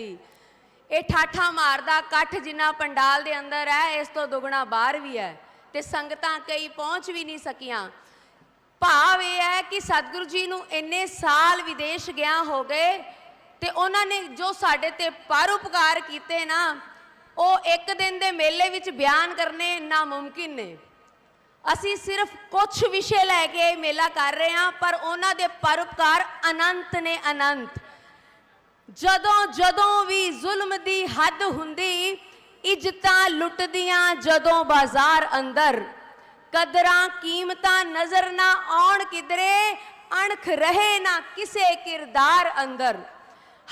ਦੀ। ਇਹ ਠਾਠਾ ਮਾਰਦਾ ਇਕੱਠ ਜਿੰਨਾ ਪੰਡਾਲ ਦੇ ਅੰਦਰ ਹੈ, ਇਸ ਤੋਂ ਦੁਗਣਾ ਬਾਹਰ ਵੀ ਹੈ ਤੇ ਸੰਗਤਾਂ ਕਈ ਪਹੁੰਚ ਵੀ ਨਹੀਂ ਸਕੀਆਂ। ਭਾਵ ਇਹ ਹੈ ਕਿ ਸਤਿਗੁਰੂ ਜੀ ਨੂੰ ਇੰਨੇ ਸਾਲ ਵਿਦੇਸ਼ ਗਿਆ ਹੋ ਗਏ ਤੇ ਉਹਨਾਂ ਨੇ ਜੋ ਸਾਡੇ ਤੇ ਪਰਉਪਕਾਰ ਕੀਤੇ ਨਾ, ਉਹ ਇੱਕ ਦਿਨ ਦੇ ਮੇਲੇ ਵਿੱਚ ਬਿਆਨ ਕਰਨੇ ਨਾਮੁਮਕਿਨ ਨੇ। ਅਸੀਂ ਸਿਰਫ ਕੁਝ ਵਿਸ਼ੇ ਲੈ ਕੇ ਇਹ ਮੇਲਾ ਕਰ ਰਹੇ ਹਾਂ, ਪਰ ਉਹਨਾਂ ਦੇ ਪਰਉਪਕਾਰ ਅਨੰਤ ਨੇ ਅਨੰਤ। ਜਦੋਂ ਜਦੋਂ ਵੀ ਜ਼ੁਲਮ ਦੀ ਹੱਦ ਹੁੰਦੀ, ਇੱਜ਼ਤਾਂ ਲੁੱਟਦੀਆਂ ਜਦੋਂ ਬਾਜ਼ਾਰ ਅੰਦਰ। ਕਦਰਾਂ ਕੀਮਤਾਂ ਨਜ਼ਰ ਨਾ ਆਉਣ ਕਿਧਰੇ, ਅਣਖ ਰਹੇ ਨਾ ਕਿਸੇ ਕਿਰਦਾਰ ਅੰਦਰ।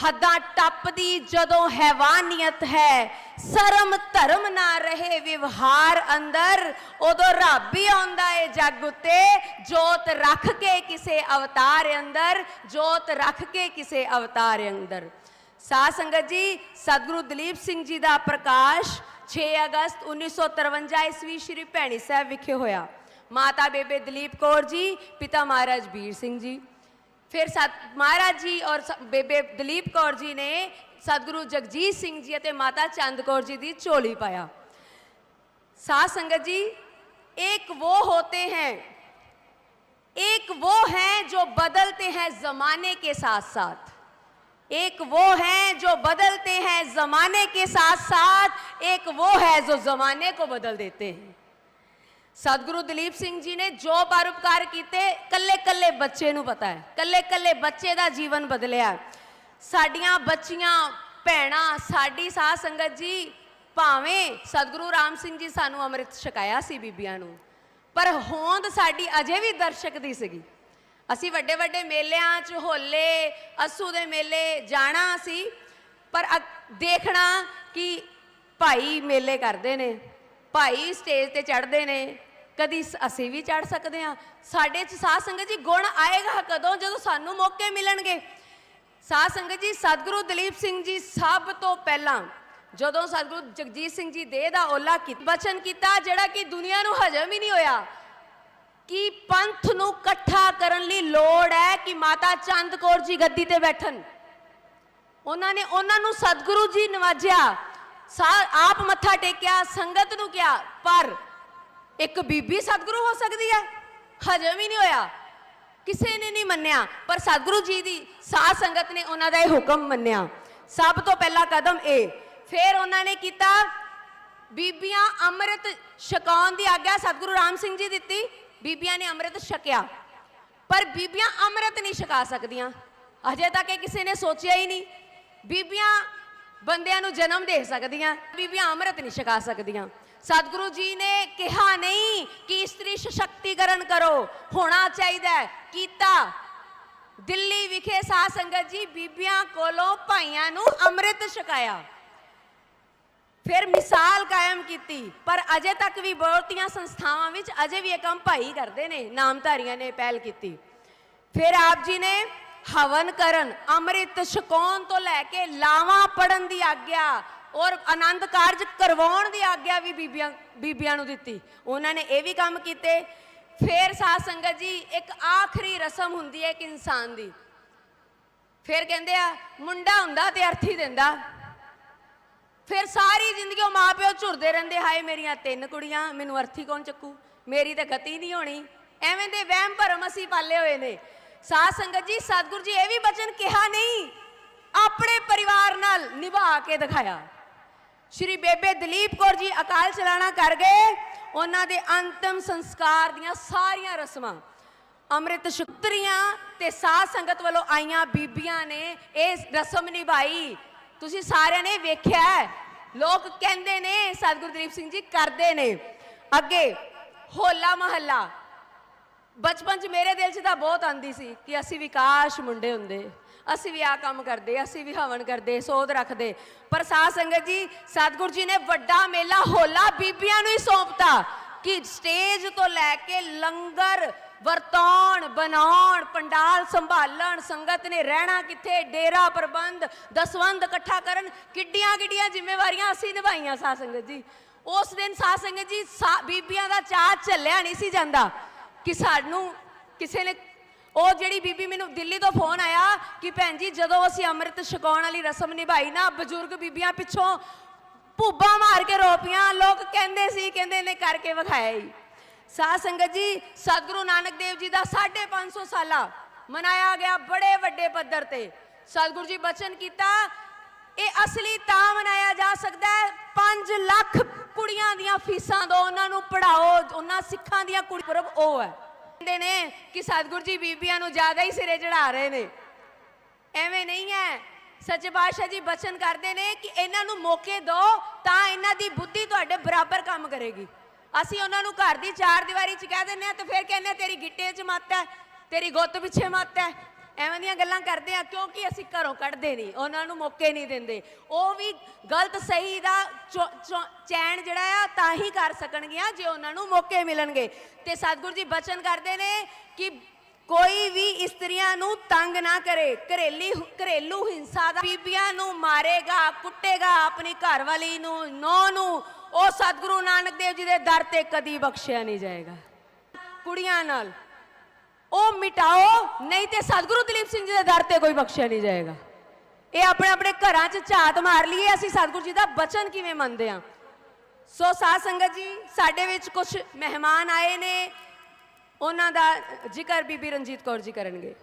ਹੱਦਾਂ ਟੱਪਦੀ ਜਦੋਂ ਹੈਵਾਨੀਅਤ ਹੈ, ਸ਼ਰਮ ਧਰਮ ਨਾ ਰਹੇ ਵਿਵਹਾਰ ਅੰਦਰ, ਉਦੋਂ ਰੱਬ ਹੀ ਆਉਂਦਾ ਏ ਜੱਗ ਉੱਤੇ, ਜੋਤ ਰੱਖ ਕੇ ਕਿਸੇ ਅਵਤਾਰ ਅੰਦਰ, ਜੋਤ ਰੱਖ ਕੇ ਕਿਸੇ ਅਵਤਾਰ ਅੰਦਰ। ਸਾਧ ਸੰਗਤ ਜੀ, ਸਤਿਗੁਰੂ ਦਲੀਪ ਸਿੰਘ ਜੀ ਦਾ ਪ੍ਰਕਾਸ਼ 6 ਅਗਸਤ 1953 ਈਸਵੀ ਸ਼੍ਰੀ ਭੈਣੀ ਸਾਹਿਬ ਵਿਖੇ ਹੋਇਆ। ਮਾਤਾ ਬੇਬੇ ਦਲੀਪ ਕੌਰ ਜੀ, ਪਿਤਾ ਮਹਾਰਾਜ ਵੀਰ ਸਿੰਘ ਜੀ। ਫਿਰ ਸਤ ਮਹਾਰਾਜ ਜੀ ਔਰ ਸ- ਬੇਬੇ ਦਲੀਪ ਕੌਰ ਜੀ ਨੇ ਸਤਿਗੁਰੂ ਜਗਜੀਤ ਸਿੰਘ ਜੀ ਅਤੇ ਮਾਤਾ ਚੰਦ ਕੌਰ ਜੀ ਦੀ ਝੋਲੀ ਪਾਇਆ साथ संगत जी एक वो होते हैं एक वो हैं जो बदलते हैं जमाने के साथ साथ एक वो हैं जो बदलते हैं जमाने के साथ साथ एक वो है जो जमाने को बदल देते हैं ਸਤਿਗੁਰੂ ਦਲੀਪ ਸਿੰਘ ਜੀ ਨੇ ਜੋ ਪਰਉਪਕਾਰ ਕੀਤੇ ਕੱਲੇ ਕੱਲੇ ਬੱਚੇ ਨੂੰ ਪਤਾ ਹੈ। ਕੱਲੇ ਕੱਲੇ ਬੱਚੇ ਦਾ ਜੀਵਨ ਬਦਲਿਆ। ਸਾਡੀਆਂ ਬੱਚੀਆਂ, ਭੈਣਾਂ, ਸਾਡੀ ਸਾਹ ਸੰਗਤ ਜੀ, ਭਾਵੇਂ ਸਤਿਗੁਰੂ ਰਾਮ ਸਿੰਘ ਜੀ ਸਾਨੂੰ ਅੰਮ੍ਰਿਤ ਛਕਾਇਆ ਸੀ ਬੀਬੀਆਂ ਨੂੰ, ਪਰ ਹੋਂਦ ਸਾਡੀ ਅਜੇ ਵੀ ਦਰਸ਼ਕ ਦੀ ਸੀਗੀ। ਅਸੀਂ ਵੱਡੇ ਵੱਡੇ ਮੇਲਿਆਂ 'ਚ ਹੋਲੇ, ਅਸੂ ਦੇ ਮੇਲੇ ਜਾਣਾ ਸੀ, ਪਰ ਅ- ਦੇਖਣਾ ਕਿ ਭਾਈ ਮੇਲੇ ਕਰਦੇ ਨੇ, ਭਾਈ ਸਟੇਜ ਤੇ ਚੜ੍ਹਦੇ ਨੇ ਕਦੀ ਅਸੀਂ ਵੀ ਚੜ੍ਹ ਸਕਦੇ ਹਾਂ। ਸਾਡੇ 'ਚ ਸਾਧ ਸੰਗਤ ਜੀ ਗੁਣ ਆਏਗਾ ਕਦੋਂ? ਜਦੋਂ ਸਾਨੂੰ ਮੌਕੇ ਮਿਲਣਗੇ। ਸਾਧ ਸੰਗਤ ਜੀ, ਸਤਿਗੁਰੂ ਦਲੀਪ ਸਿੰਘ ਜੀ ਸਭ ਤੋਂ ਪਹਿਲਾਂ ਜਦੋਂ ਸਤਿਗੁਰੂ ਜਗਜੀਤ ਸਿੰਘ ਜੀ ਦੇਹ ਦਾ ਓਲਾ ਕੀਤਾ ਬਚਨ ਕੀਤਾ, ਜਿਹੜਾ ਕਿ ਦੁਨੀਆ ਨੂੰ ਹਜਮ ਹੀ ਨਹੀਂ ਹੋਇਆ। ਕਿ ਪੰਥ ਨੂੰ ਇਕੱਠਾ ਕਰਨ ਲਈ ਲੋੜ ਹੈ ਕਿ ਮਾਤਾ ਚੰਦ ਕੌਰ ਜੀ ਗੱਦੀ ਤੇ ਬੈਠਣ? ਉਹਨਾਂ ਨੇ ਉਹਨਾਂ ਨੂੰ ਸਤਿਗੁਰੂ ਜੀ ਨਵਾਜਿਆ। ਸਾ- ਆਪ ਮੱਥਾ ਟੇਕਿਆ, ਸੰਗਤ ਨੂੰ ਕਿਹਾ, ਪਰ ਇੱਕ ਬੀਬੀ ਸਤਿਗੁਰੂ ਹੋ ਸਕਦੀ ਹੈ? ਹਜਮ ਹੀ ਨਹੀਂ ਹੋਇਆ। ਕਿਸੇ ਨੇ ਨਹੀਂ ਮੰਨਿਆ, ਪਰ ਸਤਿਗੁਰੂ ਜੀ ਦੀ ਸਾਧ ਸੰਗਤ ਨੇ ਉਹਨਾਂ ਦਾ ਇਹ ਹੁਕਮ ਮੰਨਿਆ। ਸਭ ਤੋਂ ਪਹਿਲਾ ਕਦਮ ਇਹ ਫਿਰ ਉਹਨਾਂ ਨੇ ਕੀਤਾ, ਬੀਬੀਆਂ ਅੰਮ੍ਰਿਤ ਛਕਾਉਣ ਦੀ ਆਗਿਆ ਸਤਿਗੁਰੂ ਰਾਮ ਸਿੰਘ ਜੀ ਦਿੱਤੀ। ਬੀਬੀਆਂ ਨੇ ਅੰਮ੍ਰਿਤ ਛਕਿਆ। ਪਰ ਬੀਬੀਆਂ ਅੰਮ੍ਰਿਤ ਨਹੀਂ ਛਕਾ ਸਕਦੀਆਂ। ਅਜੇ ਤੱਕ ਇਹ ਕਿਸੇ ਨੇ ਸੋਚਿਆ ਹੀ ਨਹੀਂ। ਬੀਬੀਆਂ ਬੰਦਿਆਂ ਨੂੰ ਜਨਮ ਦੇ ਸਕਦੀਆਂ, ਬੀਬੀਆਂ ਅੰਮ੍ਰਿਤ ਨਹੀਂ ਛਕਾ ਸਕਦੀਆਂ। ਸਤਿਗੁਰੂ ਜੀ ਨੇ ਕਿਹਾ ਨਹੀਂ ਕਿ ਇਸਤਰੀ ਸਸ਼ਕਤੀਕਰਨ ਕਰੋ, ਹੋਣਾ ਚਾਹੀਦਾ ਕੀਤਾ। ਦਿੱਲੀ ਵਿਖੇ ਸਾਧ ਸੰਗਤ ਜੀ ਬੀਬੀਆਂ ਕੋਲੋਂ ਭਾਈਆਂ ਨੂੰ ਅੰਮ੍ਰਿਤ ਛਕਾਇਆ। ਫਿਰ ਮਿਸਾਲ ਕਾਇਮ ਕੀਤੀ। ਪਰ ਅਜੇ ਤੱਕ ਵੀ ਬਹੁਤੀਆਂ ਸੰਸਥਾਵਾਂ ਵਿੱਚ ਅਜੇ ਵੀ ਇਹ ਕੰਮ ਭਾਈ ਕਰਦੇ ਨੇ, ਨਾਮਧਾਰੀਆਂ ਨੇ ਪਹਿਲ ਕੀਤੀ। ਫਿਰ ਆਪ ਜੀ ਨੇ ਹਵਨ ਕਰਨ, ਅੰਮ੍ਰਿਤ ਛਕਾਉਣ ਤੋਂ ਲੈ ਕੇ ਲਾਵਾਂ ਪੜਨ ਦੀ ਆਗਿਆ ਔਰ ਆਨੰਦ ਕਾਰਜ ਕਰਵਾਉਣ ਦੀ ਆਗਿਆ ਵੀ ਬੀਬੀਆਂ ਬੀਬੀਆਂ ਨੂੰ ਦਿੱਤੀ। ਉਹਨਾਂ ਨੇ ਇਹ ਵੀ ਕੰਮ ਕੀਤੇ। ਫਿਰ ਸਾਧ ਸੰਗਤ ਜੀ, ਇੱਕ ਆਖਰੀ ਰਸਮ ਹੁੰਦੀ ਹੈ ਇੱਕ ਇਨਸਾਨ ਦੀ। ਫਿਰ ਕਹਿੰਦੇ ਆ, ਮੁੰਡਾ ਹੁੰਦਾ ਤੇ ਅਰਥੀ ਦਿੰਦਾ। ਫਿਰ ਸਾਰੀ ਜ਼ਿੰਦਗੀ ਉਹ ਮਾਪਿਓ ਝੁਰਦੇ ਰਹਿੰਦੇ, ਹਾਏ ਮੇਰੀਆਂ ਤਿੰਨ ਕੁੜੀਆਂ, ਮੈਨੂੰ ਅਰਥੀ ਕੌਣ ਚੱਕੂ? ਮੇਰੀ ਤਾਂ ਗਤੀ ਨਹੀਂ ਹੋਣੀ। ਐਵੇਂ ਦੇ ਵਹਿਮ ਭਰਮ ਅਸੀਂ ਪਾਲੇ ਹੋਏ ਨੇ। ਸਾਧ ਸੰਗਤ ਜੀ, ਸਤਿਗੁਰੂ ਜੀ, ਇਹ ਵੀ ਬਚਨ ਕਿਹਾ ਨਹੀਂ, ਆਪਣੇ ਪਰਿਵਾਰ ਨਾਲ ਨਿਭਾ ਕੇ ਦਿਖਾਇਆ। ਸ਼੍ਰੀ ਬੇਬੇ ਦਲੀਪ ਕੌਰ ਜੀ ਅਕਾਲ ਚਲਾਣਾ ਕਰ ਗਏ। ਉਹਨਾਂ ਦੇ ਅੰਤਮ ਸੰਸਕਾਰ ਦੀਆਂ ਸਾਰੀਆਂ ਰਸਮਾਂ ਅੰਮ੍ਰਿਤ ਸ਼ੁਕਤਰੀਆਂ ਤੇ ਸਾਧ ਸੰਗਤ ਵੱਲੋਂ ਆਈਆਂ ਬੀਬੀਆਂ ਨੇ। ਇਹ ਰਸਮ ਨਿਭਾਈ। ਤੁਸੀਂ ਸਾਰਿਆਂ ਨੇ ਵੇਖਿਆ ਲੋਕ ਕਹਿੰਦੇ ਨੇ, ਸਤਿਗੁਰੂ ਦਲੀਪ ਸਿੰਘ ਜੀ ਕਰਦੇ ਨੇ। ਅੱਗੇ ਹੋਲਾ ਮਹੱਲਾ। ਬਚਪਨ 'ਚ ਮੇਰੇ ਦਿਲ 'ਚ ਤਾਂ ਬਹੁਤ ਆਂਦੀ ਸੀ ਕਿ ਅਸੀਂ ਵਿਕਾਸ ਮੁੰਡੇ ਹੁੰਦੇ। ਅਸੀਂ ਵੀ ਆ ਕੰਮ ਕਰਦੇ, ਅਸੀਂ ਵੀ ਹਵਨ ਕਰਦੇ, ਸੋਧ ਰੱਖਦੇ। ਪਰ ਸਾਧ ਸੰਗਤ ਜੀ, ਸਤਿਗੁਰੂ ਜੀ ਨੇ ਵੱਡਾ ਮੇਲਾ ਹੋਲਾ ਬੀਬੀਆਂ ਨੂੰ ਹੀ ਸੌਂਪਤਾ ਕਿ ਸਟੇਜ ਤੋਂ ਲੈ ਕੇ ਲੰਗਰ ਵਰਤਾਉਣ, ਬਣਾਉਣ, ਪੰਡਾਲ ਸੰਭਾਲਣ, ਸੰਗਤ ਨੇ ਰਹਿਣਾ ਕਿੱਥੇ, ਡੇਰਾ ਪ੍ਰਬੰਧ ਦਸਵੰਦ ਇਕੱਠਾ ਕਰਨ ਕਿੱਡੀਆਂ ਕਿੱਡੀਆਂ ਜ਼ਿੰਮੇਵਾਰੀਆਂ ਅਸੀਂ ਨਿਭਾਈਆਂ ਸਾਧ ਸੰਗਤ ਜੀ। ਉਸ ਦਿਨ ਸਾਧ ਸੰਗਤ ਜੀ, ਸਾ- ਬੀਬੀਆਂ ਦਾ ਚਾਹ ਝੱਲਿਆ ਨਹੀਂ ਸੀ ਜਾਂਦਾ ਕਿ ਸਾਨੂੰ ਕਿਸੇ ਨੇ ਉਹ ਜਿਹੜੀ ਬੀਬੀ ਮੈਨੂੰ ਦਿੱਲੀ ਤੋਂ ਫੋਨ ਆਇਆ ਕਿ ਭੈਣ ਜੀ ਜਦੋਂ ਅਸੀਂ ਅੰਮ੍ਰਿਤ ਛਕਾਉਣ ਵਾਲੀ ਰਸਮ ਨਿਭਾਈ ਨਾ, ਬਜ਼ੁਰਗ ਬੀਬੀਆਂ ਪਿੱਛੋਂ ਭੂਬਾ ਮਾਰ ਕੇ ਰੋਪੀਆਂ ਲੋਕ ਕਹਿੰਦੇ ਸੀ, ਕਹਿੰਦੇ ਨੇ ਕਰਕੇ ਵਿਖਾਇਆ ਹੀ। ਸਾਧ ਸੰਗਤ ਜੀ, ਸਤਿਗੁਰੂ ਨਾਨਕ ਦੇਵ ਜੀ ਦਾ 550 ਸਾਲਾ ਮਨਾਇਆ ਗਿਆ ਬੜੇ ਵੱਡੇ ਪੱਧਰ ਤੇ। ਸਤਿਗੁਰੂ ਜੀ ਬਚਨ ਕੀਤਾ, ਇਹ ਅਸਲੀ ਤਾਂ ਮਨਾਇਆ ਜਾ ਸਕਦਾ ਹੈ। 5 ਲੱਖ ਕੁੜੀਆਂ ਦੀਆਂ ਫੀਸਾਂ ਦੋ, ਉਹਨਾਂ ਨੂੰ ਪੜਾਓ ਉਹਨਾਂ ਸਿੱਖਾਂ ਦੀਆਂ ਕੁੜੀ ਪੁਰਬ ਉਹ ਹੈ। ਕਹਿੰਦੇ ਨੇ ਕਿ ਸਤਿਗੁਰੂ ਜੀ ਬੀਬੀਆਂ ਨੂੰ ਜ਼ਿਆਦਾ ਹੀ ਸਿਰੇ ਚੜਾ ਰਹੇ ਨੇ। ਐਵੇਂ ਨਹੀਂ ਹੈ। ਸੱਚੇ ਪਾਤਸ਼ਾਹ ਜੀ ਬਚਨ ਕਰਦੇ ਨੇ ਕਿ ਇਹਨਾਂ ਨੂੰ ਮੌਕੇ ਦਿਓ ਤਾਂ ਇਹਨਾਂ ਦੀ ਬੁੱਧੀ ਤੁਹਾਡੇ ਬਰਾਬਰ ਕੰਮ ਕਰੇਗੀ। ਅਸੀਂ ਉਹਨਾਂ ਨੂੰ ਘਰ ਦੀ ਚਾਰ ਦੀਵਾਰੀ 'ਚ ਕਹਿ ਦਿੰਦੇ ਆ ਤੇ ਫਿਰ ਕਹਿੰਦੇ ਤੇਰੀ ਗਿੱਟੇ 'ਚ ਮੱਤ ਹੈ, ਤੇਰੀ ਗੁੱਤ ਪਿੱਛੇ ਮੱਤ ਹੈ। ਐਵੇਂ ਦੀਆਂ ਗੱਲਾਂ ਕਰਦੇ ਆ, ਕਿਉਂਕਿ ਅਸੀਂ ਘਰੋਂ ਕੱਢਦੇ ਨਹੀਂ, ਉਹਨਾਂ ਨੂੰ ਮੌਕੇ ਨਹੀਂ ਦਿੰਦੇ। ਉਹ ਵੀ ਗਲਤ ਸਹੀ ਦਾ ਚੋ- ਚੋ- ਚੈਨ ਜਿਹੜਾ ਆ, ਤਾਂ ਹੀ ਕਰ ਸਕਣਗੀਆਂ ਜੇ ਉਹਨਾਂ ਨੂੰ ਮੌਕੇ ਮਿਲਣਗੇ। ਤੇ ਸਤਿਗੁਰੂ ਜੀ ਬਚਨ ਕਰਦੇ ਨੇ ਕਿ ਕੋਈ ਵੀ ਇਸਤਰੀਆਂ ਨੂੰ ਤੰਗ ਨਾ ਕਰੇ, ਘਰੇਲੀ ਘਰੇਲੂ ਹਿੰਸਾ ਦਾ ਬੀਬੀਆਂ ਨੂੰ ਮਾਰੇਗਾ, ਕੁੱਟੇਗਾ ਆਪਣੀ ਘਰਵਾਲੀ ਨੂੰ, ਨੌ ਨੂੰ, ਉਹ ਸਤਿਗੁਰੂ ਨਾਨਕ ਦੇਵ ਜੀ ਦੇ ਦਰ ਤੇ ਕਦੀ ਬਖਸ਼ਿਆ ਨਹੀਂ ਜਾਏਗਾ। ਕੁੜੀਆਂ ਨਾਲ ਉਹ ਮਿਟਾਓ, ਨਹੀਂ ਤੇ ਸਤਿਗੁਰੂ ਦਲੀਪ ਸਿੰਘ ਜੀ ਦੇ ਦਰ ਤੇ ਕੋਈ ਬਖਸ਼ਿਆ ਨਹੀਂ ਜਾਏਗਾ। ਇਹ ਆਪਣੇ ਆਪਣੇ ਘਰਾਂ 'ਚ ਝਾਤ ਮਾਰ ਲਈਏ, ਅਸੀਂ ਸਤਿਗੁਰੂ ਜੀ ਦਾ ਬਚਨ ਕਿਵੇਂ ਮੰਨਦੇ ਹਾਂ ਸੋ ਸਾਧ ਸੰਗਤ ਜੀ, ਸਾਡੇ ਵਿੱਚ ਕੁਝ ਮਹਿਮਾਨ ਆਏ ਨੇ। ਉਹਨਾਂ ਦਾ ਜ਼ਿਕਰ ਬੀਬੀ ਰਣਜੀਤ ਕੌਰ ਜੀ ਕਰਨਗੇ।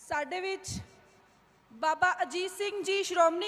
ਸਾਡੇ ਵਿੱਚ ਬਾਬਾ ਅਜੀਤ ਸਿੰਘ ਜੀ ਸ਼੍ਰੋਮਣੀ